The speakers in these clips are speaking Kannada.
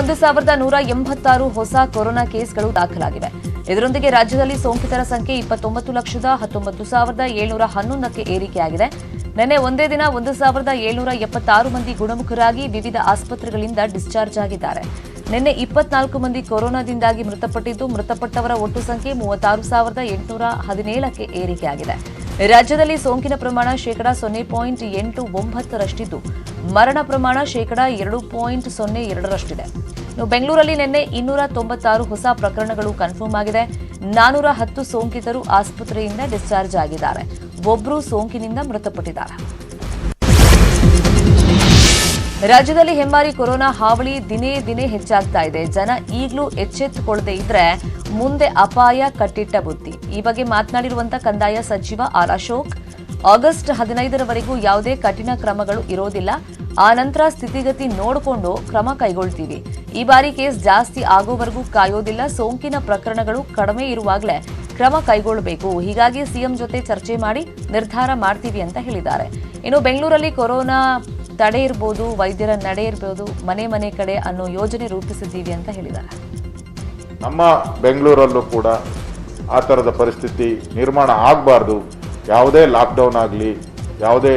ಒಂದು ಸಾವಿರದ ನೂರ ಎಂಬತ್ತಾರು ಹೊಸ ಕೊರೋನಾ ಕೇಸ್ಗಳು ದಾಖಲಾಗಿವೆ. ಇದರೊಂದಿಗೆ ರಾಜ್ಯದಲ್ಲಿ ಸೋಂಕಿತರ ಸಂಖ್ಯೆ ಇಪ್ಪತ್ತೊಂಬತ್ತು ಲಕ್ಷದ ಹತ್ತೊಂಬತ್ತು ಸಾವಿರದ ಏಳ್ನೂರ ಹನ್ನೊಂದಕ್ಕೆ ಏರಿಕೆಯಾಗಿದೆ. ನಿನ್ನೆ ಒಂದೇ ದಿನ ಒಂದು ಸಾವಿರದ ಏಳ್ನೂರ ಎಪ್ಪತ್ತಾರು ಮಂದಿ ಗುಣಮುಖರಾಗಿ ವಿವಿಧ ಆಸ್ಪತ್ರೆಗಳಿಂದ ಡಿಸ್ಚಾರ್ಜ್ ಆಗಿದ್ದಾರೆ. ನಿನ್ನೆ ಇಪ್ಪತ್ನಾಲ್ಕು ಮಂದಿ ಕೊರೋನಾದಿಂದಾಗಿ ಮೃತಪಟ್ಟಿದ್ದು, ಮೃತಪಟ್ಟವರ ಒಟ್ಟು ಸಂಖ್ಯೆ ಮೂವತ್ತಾರು ಸಾವಿರದ ಎಂಟುನೂರ ಹದಿನೇಳಕ್ಕೆ ಏರಿಕೆಯಾಗಿದೆ. ರಾಜ್ಯದಲ್ಲಿ ಸೋಂಕಿನ ಪ್ರಮಾಣ ಶೇಕಡಾ ಸೊನ್ನೆ ಪಾಯಿಂಟ್ ಎಂಟು ಒಂಬತ್ತರಷ್ಟಿದ್ದು. ಮರಣ ಪ್ರಮಾಣ ಶೇಕಡಾ ಎರಡು ಪಾಯಿಂಟ್ ಸೊನ್ನೆ ಎರಡರಷ್ಟಿದೆ. ಬೆಂಗಳೂರಲ್ಲಿ ನಿನ್ನೆ ಇನ್ನೂರ ತೊಂಬತ್ತಾರು ಹೊಸ ಪ್ರಕರಣಗಳು ಕನ್ಫರ್ಮ್ ಆಗಿದೆ. ನಾನೂರ ಹತ್ತು ಸೋಂಕಿತರು ಆಸ್ಪತ್ರೆಯಿಂದ ಡಿಸ್ಚಾರ್ಜ್ ಆಗಿದ್ದಾರೆ. ಒಬ್ಬರು ಸೋಂಕಿನಿಂದ ಮೃತಪಟ್ಟಿದ್ದಾರೆ. ರಾಜ್ಯದಲ್ಲಿ ಹೆಮ್ಮಾರಿ ಕೊರೋನಾ ಹಾವಳಿ ದಿನೇ ದಿನೇ ಹೆಚ್ಚಾಗ್ತಾ ಇದೆ. ಜನ ಈಗಲೂ ಎಚ್ಚೆತ್ತುಕೊಳ್ಳದೆ ಇದ್ರೆ ಮುಂದೆ ಅಪಾಯ ಕಟ್ಟಿಟ್ಟ ಬುದ್ಧಿ. ಈ ಬಗ್ಗೆ ಮಾತನಾಡಿರುವಂತಹ ಕಂದಾಯ ಸಚಿವ ಆರ್ ಅಶೋಕ್. ಆಗಸ್ಟ್ ಹದಿನೈದರವರೆಗೂ ಯಾವುದೇ ಕಠಿಣ ಕ್ರಮಗಳು ಇರೋದಿಲ್ಲ. ಆ ನಂತರ ಸ್ಥಿತಿಗತಿ ನೋಡಿಕೊಂಡು ಕ್ರಮ ಕೈಗೊಳ್ತೀವಿ. ಈ ಬಾರಿ ಕೇಸ್ ಜಾಸ್ತಿ ಆಗೋವರೆಗೂ ಕಾಯೋದಿಲ್ಲ. ಸೋಂಕಿನ ಪ್ರಕರಣಗಳು ಕಡಿಮೆ ಇರುವಾಗಲೇ ಕ್ರಮ ಕೈಗೊಳ್ಳಬೇಕು ಹೀಗಾಗಿ ಸಿಎಂ ಜೊತೆ ಚರ್ಚೆ ಮಾಡಿ ನಿರ್ಧಾರ ಮಾಡ್ತೀವಿ ಅಂತ ಹೇಳಿದ್ದಾರೆ. ಇನ್ನು ಬೆಂಗಳೂರಲ್ಲಿ ಕೊರೋನಾ ತಡೆ ಇರ್ಬೋದು, ವೈದ್ಯರ ನಡೆ ಇರ್ಬೋದು, ಮನೆ ಮನೆ ಕಡೆ ಅನ್ನೋ ಯೋಜನೆ ರೂಪಿಸಿದ್ದೀವಿ ಅಂತ ಹೇಳಿದ್ದಾರೆ. ನಮ್ಮ ಬೆಂಗಳೂರಲ್ಲೂ ಕೂಡ ಆ ಥರದ ಪರಿಸ್ಥಿತಿ ನಿರ್ಮಾಣ ಆಗಬಾರ್ದು. ಯಾವುದೇ ಲಾಕ್ಡೌನ್ ಆಗಲಿ, ಯಾವುದೇ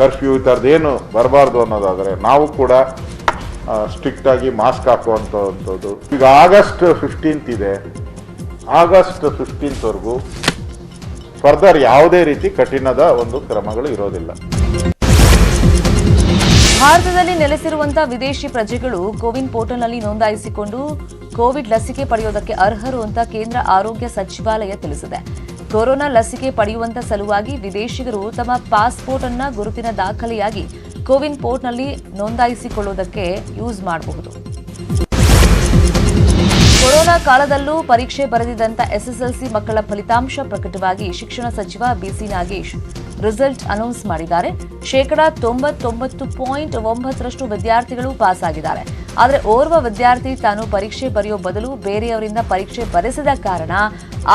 ಕರ್ಫ್ಯೂ ಈ ಥರದ್ದೇನು ಬರಬಾರ್ದು ಅನ್ನೋದಾದರೆ, ನಾವು ಕೂಡ ಸ್ಟ್ರಿಕ್ಟಾಗಿ ಮಾಸ್ಕ್ ಹಾಕುವಂಥದ್ದು ಈಗ ಆಗಸ್ಟ್ ಫಿಫ್ಟೀನ್ತ್ ಇದೆ. ಆಗಸ್ಟ್ ಫಿಫ್ಟೀನ್ತ್ವರೆಗೂ ಫರ್ದರ್ ಯಾವುದೇ ರೀತಿ ಕಠಿಣದ ಒಂದು ಕ್ರಮಗಳು ಇರೋದಿಲ್ಲ. ಭಾರತದಲ್ಲಿ ನೆಲೆಸಿರುವಂತಹ ವಿದೇಶಿ ಪ್ರಜೆಗಳು ಕೋವಿನ್ ಪೋರ್ಟಲ್ನಲ್ಲಿ ನೋಂದಾಯಿಸಿಕೊಂಡು ಕೋವಿಡ್ ಲಸಿಕೆ ಪಡೆಯೋದಕ್ಕೆ ಅರ್ಹರು ಅಂತ ಕೇಂದ್ರ ಆರೋಗ್ಯ ಸಚಿವಾಲಯ ತಿಳಿಸಿದೆ. ಕೊರೋನಾ ಲಸಿಕೆ ಪಡೆಯುವಂತ ಸಲುವಾಗಿ ವಿದೇಶಿಗರು ತಮ್ಮ ಪಾಸ್ಪೋರ್ಟ್ ಅನ್ನ ಗುರುತಿನ ದಾಖಲೆಯಾಗಿ ಕೋವಿನ್ ಪೋರ್ಟ್ನಲ್ಲಿ ನೋಂದಾಯಿಸಿಕೊಳ್ಳುವುದಕ್ಕೆ ಯೂಸ್ ಮಾಡಬಹುದು. ಕೊರೋನಾ ಕಾಲದಲ್ಲೂ ಪರೀಕ್ಷೆ ಬರೆದಿದ್ದಂತ ಎಸ್ಎಸ್ಎಲ್ಸಿ ಮಕ್ಕಳ ಫಲಿತಾಂಶ ಪ್ರಕಟವಾಗಿ ಶಿಕ್ಷಣ ಸಚಿವ ಬಿಸಿ ನಾಗೇಶ್. ರಿಸಲ್ಟ್ ಅನೌನ್ಸ್ ಮಾಡಿದ್ದಾರೆ. ಶೇಕಡಾ ತೊಂಬತ್ತೊಂಬತ್ತು ಪಾಯಿಂಟ್ ಒಂಬತ್ತರಷ್ಟು ವಿದ್ಯಾರ್ಥಿಗಳು ಪಾಸ್ ಆಗಿದ್ದಾರೆ ಆದರೆ ಓರ್ವ ವಿದ್ಯಾರ್ಥಿ ತಾನು ಪರೀಕ್ಷೆ ಬರೆಯೋ ಬದಲು ಬೇರೆಯವರಿಂದ ಪರೀಕ್ಷೆ ಬರೆಸಿದ ಕಾರಣ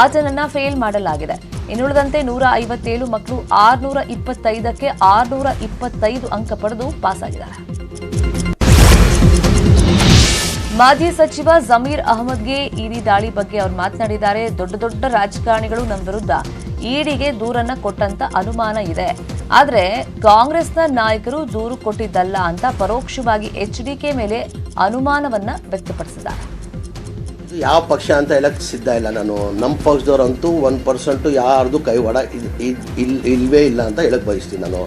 ಆತನನ್ನ ಫೇಲ್ ಮಾಡಲಾಗಿದೆ. ಇನ್ನುಳಿದಂತೆ ನೂರ ಐವತ್ತೇಳು ಮಕ್ಕಳು ಆರ್ನೂರ ಇಪ್ಪತ್ತೈದಕ್ಕೆ ಆರ್ನೂರ ಇಪ್ಪತ್ತೈದು ಅಂಕ ಪಡೆದು ಪಾಸ್ ಆಗಿದ್ದಾರೆ ಮಾಜಿ ಸಚಿವ ಜಮೀರ್ ಅಹಮದ್ಗೆ ಇಡಿ ದಾಳಿ ಬಗ್ಗೆ ಅವರು ಮಾತನಾಡಿದ್ದಾರೆ. ದೊಡ್ಡ ದೊಡ್ಡ ರಾಜಕಾರಣಿಗಳು ನಮ್ಮ ವಿರುದ್ಧ ಇಡಿಗೆ ದೂರನ್ನ ಕೊಟ್ಟಂತ ಅನುಮಾನ ಇದೆ. ಆದ್ರೆ ಕಾಂಗ್ರೆಸ್ನ ನಾಯಕರು ದೂರು ಕೊಟ್ಟಿದ್ದಲ್ಲ ಅಂತ ಪರೋಕ್ಷವಾಗಿ ಎಚ್ಡಿಕೆ ಮೇಲೆ ಅನುಮಾನವನ್ನ ವ್ಯಕ್ತಪಡಿಸಿದ್ದಾರೆ. ಯಾವ ಪಕ್ಷ ಅಂತ ಹೇಳಕ್ ಸಿದ್ಧ ಇಲ್ಲ. ನಾನು ನಮ್ಮ ಪಕ್ಷದವ್ರಂತೂ ಒನ್ ಪರ್ಸೆಂಟು ಯಾರ್ದು ಕೈವಾಡ ಇಲ್ಲವೇ ಇಲ್ಲ ಅಂತ ಹೇಳಕ್ ಬಯಸ್ತೀನಿ ನಾನು.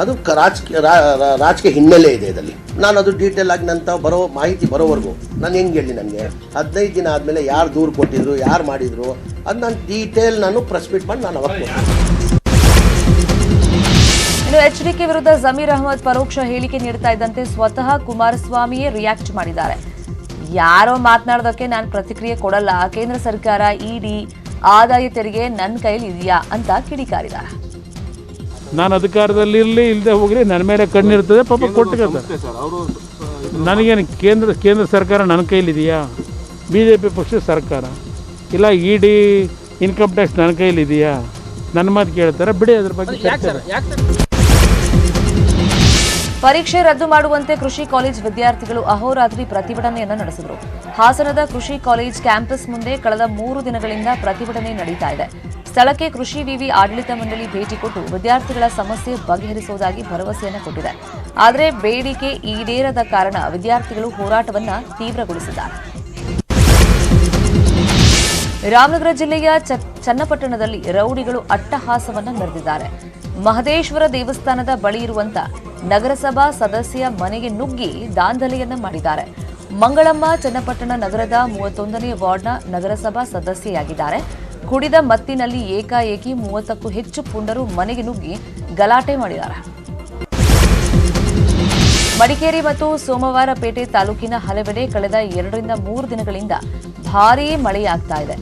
ಅದು ರಾಜಕೀಯ ರಾಜಕೀಯ ಹಿನ್ನೆಲೆ ಇದೆ ಇದರಲ್ಲಿ. ನಾನು ಅದು ಡೀಟೇಲ್ ಆಗಿ ನಂತ ಬರೋ ಮಾಹಿತಿ ಬರೋವರೆಗೂ ನಾನು ಹೆಂಗೆ ಹೇಳಿ ನನಗೆ? ಹದಿನೈದು ದಿನ ಆದಮೇಲೆ ಯಾರು ದೂರು ಕೊಟ್ಟಿದ್ರು, ಯಾರು ಮಾಡಿದ್ರು, ಅದು ನಾನು ಡೀಟೇಲ್ ನಾನು ಪ್ರೆಸ್ ಮೀಟ್ ಮಾಡಿ ನಾನು ಅವಾಗ ಎಚ್ ಡಿ ಕೆ ವಿರುದ್ಧ ಜಮೀರ್ ಅಹಮದ್ ಪರೋಕ್ಷ ಹೇಳಿಕೆ ನೀಡ್ತಾ ಇದ್ದಂತೆ ಸ್ವತಃ ಕುಮಾರಸ್ವಾಮಿಯೇ ರಿಯಾಕ್ಟ್ ಮಾಡಿದ್ದಾರೆ. ಯಾರೋ ಮಾತನಾಡೋದಕ್ಕೆ ನಾನು ಪ್ರತಿಕ್ರಿಯೆ ಕೊಡಲ್ಲ. ಕೇಂದ್ರ ಸರ್ಕಾರ, ಇಡಿ ಆದಾಯ ತೆರಿಗೆ ನನ್ನ ಕೈಲಿ ಇದೆಯಾ ಅಂತ ಕಿಡಿಕಾರಿದ್ದಾರೆ. ನಾನು ಅಧಿಕಾರದಲ್ಲಿ ಇರಲಿ ಇಲ್ಲದೆ ಹೋಗಲಿ ನನ್ನ ಮೇಲೆ ಕಣ್ಣಿರ್ತದೆ ಪಾಪ ಕೊಟ್ಟಿರ್ತಾರೆ ನನಗೇನು ಕೇಂದ್ರ ಕೇಂದ್ರ ಸರ್ಕಾರ ನನ್ನ ಕೈಲಿದೆಯಾ? ಬಿ ಜೆ ಪಿ ಪಕ್ಷದ ಸರ್ಕಾರ. ಇಲ್ಲ ಇ ಡಿ ಇನ್ಕಮ್ ಟ್ಯಾಕ್ಸ್ ನನ್ನ ಕೈಲಿದೆಯಾ? ನನ್ನ ಮಾತು ಕೇಳ್ತಾರೆ ಬಿಡಿ ಅದ್ರ ಬಗ್ಗೆ ಕೇಳ್ತಾರೆ ಪರೀಕ್ಷೆ ರದ್ದು ಮಾಡುವಂತೆ ಕೃಷಿ ಕಾಲೇಜ್ ವಿದ್ಯಾರ್ಥಿಗಳು ಅಹೋರಾತ್ರಿ ಪ್ರತಿಭಟನೆಯನ್ನು ನಡೆಸಿದರು. ಹಾಸನದ ಕೃಷಿ ಕಾಲೇಜ್ ಕ್ಯಾಂಪಸ್ ಮುಂದೆ ಕಳೆದ ಮೂರು ದಿನಗಳಿಂದ ಪ್ರತಿಭಟನೆ ನಡೀತಾ ಇದೆ. ಸ್ಥಳಕ್ಕೆ ಕೃಷಿ ವಿವಿ ಆಡಳಿತ ಮಂಡಳಿ ಭೇಟಿ ಕೊಟ್ಟು ವಿದ್ಯಾರ್ಥಿಗಳ ಸಮಸ್ಯೆ ಬಗೆಹರಿಸುವುದಾಗಿ ಭರವಸೆಯನ್ನು ಕೊಟ್ಟಿದೆ. ಆದರೆ ಬೇಡಿಕೆ ಈಡೇರದ ಕಾರಣ ವಿದ್ಯಾರ್ಥಿಗಳು ಹೋರಾಟವನ್ನ ತೀವ್ರಗೊಳಿಸಿದ್ದಾರೆ. ರಾಮನಗರ ಜಿಲ್ಲೆಯ ಚನ್ನಪಟ್ಟಣದಲ್ಲಿ ರೌಡಿಗಳು ಅಟ್ಟಹಾಸವನ್ನ ಮೆರೆದಿದ್ದಾರೆ. ಮಹದೇಶ್ವರ ದೇವಸ್ಥಾನದ ಬಳಿ ಇರುವಂತ ನಗರಸಭಾ ಸದಸ್ಯ ಮನೆಗೆ ನುಗ್ಗಿ ದಾಂಧಲೆಯನ್ನ ಮಾಡಿದ್ದಾರೆ. ಮಂಗಳಮ್ಮ, ಚನ್ನಪಟ್ಟಣ ನಗರದ ಮೂವತ್ತೊಂದನೇ ವಾರ್ಡ್ನ ನಗರಸಭಾ ಸದಸ್ಯೆಯಾಗಿದ್ದಾರೆ. ಕುಡಿದ ಮತ್ತಿನಲ್ಲಿ ಏಕಾಏಕಿ ಮೂವತ್ತಕ್ಕೂ ಹೆಚ್ಚು ಪುಂಡರು ಮನೆಗೆ ನುಗ್ಗಿ ಗಲಾಟೆ ಮಾಡಿದ್ದಾರೆ. ಮಡಿಕೇರಿ ಮತ್ತು ಸೋಮವಾರಪೇಟೆ ತಾಲೂಕಿನ ಹಲವೆಡೆ ಕಳೆದ ಎರಡರಿಂದ ಮೂರು ದಿನಗಳಿಂದ ಭಾರೀ ಮಳೆಯಾಗ್ತಾ ಇದೆ.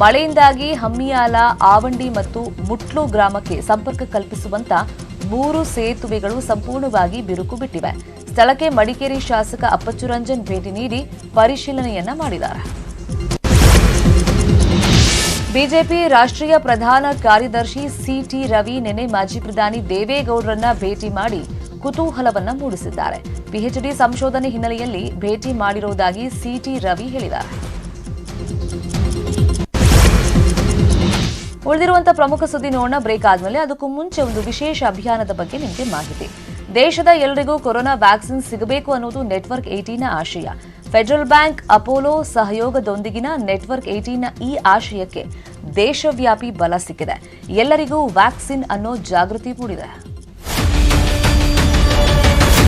ಮಳೆಯಿಂದಾಗಿ ಹಮ್ಮಿಯಾಲ, ಆವಂಡಿ ಮತ್ತು ಮುಟ್ಲು ಗ್ರಾಮಕ್ಕೆ ಸಂಪರ್ಕ ಕಲ್ಪಿಸುವಂತ ಮೂರು ಸೇತುವೆಗಳು ಸಂಪೂರ್ಣವಾಗಿ ಬಿರುಕು ಬಿಟ್ಟಿವೆ. ಸ್ಥಳಕ್ಕೆ ಮಡಿಕೇರಿ ಶಾಸಕ ಅಪ್ಪಚ್ಚುರಂಜನ್ ಭೇಟಿ ನೀಡಿ ಪರಿಶೀಲನೆಯನ್ನ ಮಾಡಿದ್ದಾರೆ. ಬಿಜೆಪಿ ರಾಷ್ಟ್ರೀಯ ಪ್ರಧಾನ ಕಾರ್ಯದರ್ಶಿ ಸಿಟಿ ರವಿ ನಿನ್ನೆ ಮಾಜಿ ಪ್ರಧಾನಿ ದೇವೇಗೌಡರನ್ನ ಭೇಟಿ ಮಾಡಿ ಕುತೂಹಲವನ್ನ ಮೂಡಿಸಿದ್ದಾರೆ. ಪಿಎಚ್ಡಿ ಸಂಶೋಧನೆ ಹಿನ್ನೆಲೆಯಲ್ಲಿ ಭೇಟಿ ಮಾಡಿರುವುದಾಗಿ ಸಿಟಿ ರವಿ ಹೇಳಿದ್ದಾರೆ. ಉಳಿದಿರುವಂತಹ ಪ್ರಮುಖ ಸುದ್ದಿ ನೋಡೋಣ. ಬ್ರೇಕ್ ಆದ್ಮೇಲೆ ಅದಕ್ಕೂ ಮುಂಚೆ ಒಂದು ವಿಶೇಷ ಅಭಿಯಾನದ ಬಗ್ಗೆ ನಿಮಗೆ ಮಾಹಿತಿ. ದೇಶದ ಎಲ್ಲರಿಗೂ ಕೊರೋನಾ ವ್ಯಾಕ್ಸಿನ್ ಸಿಗಬೇಕು ಅನ್ನೋದು ನೆಟ್ವರ್ಕ್ ಏಟೀನ ಆಶಯ. ಫೆಡರಲ್ ಬ್ಯಾಂಕ್ ಅಪೋಲೋ ಸಹಯೋಗದೊಂದಿಗಿನ ನೆಟ್ವರ್ಕ್ ಏಟೀನ್ನ ಈ ಆಶಯಕ್ಕೆ ದೇಶವ್ಯಾಪಿ ಬಲ ಸಿಕ್ಕಿದೆ. ಎಲ್ಲರಿಗೂ ವ್ಯಾಕ್ಸಿನ್ ಅನ್ನೋ ಜಾಗೃತಿ ಮೂಡಿದೆ.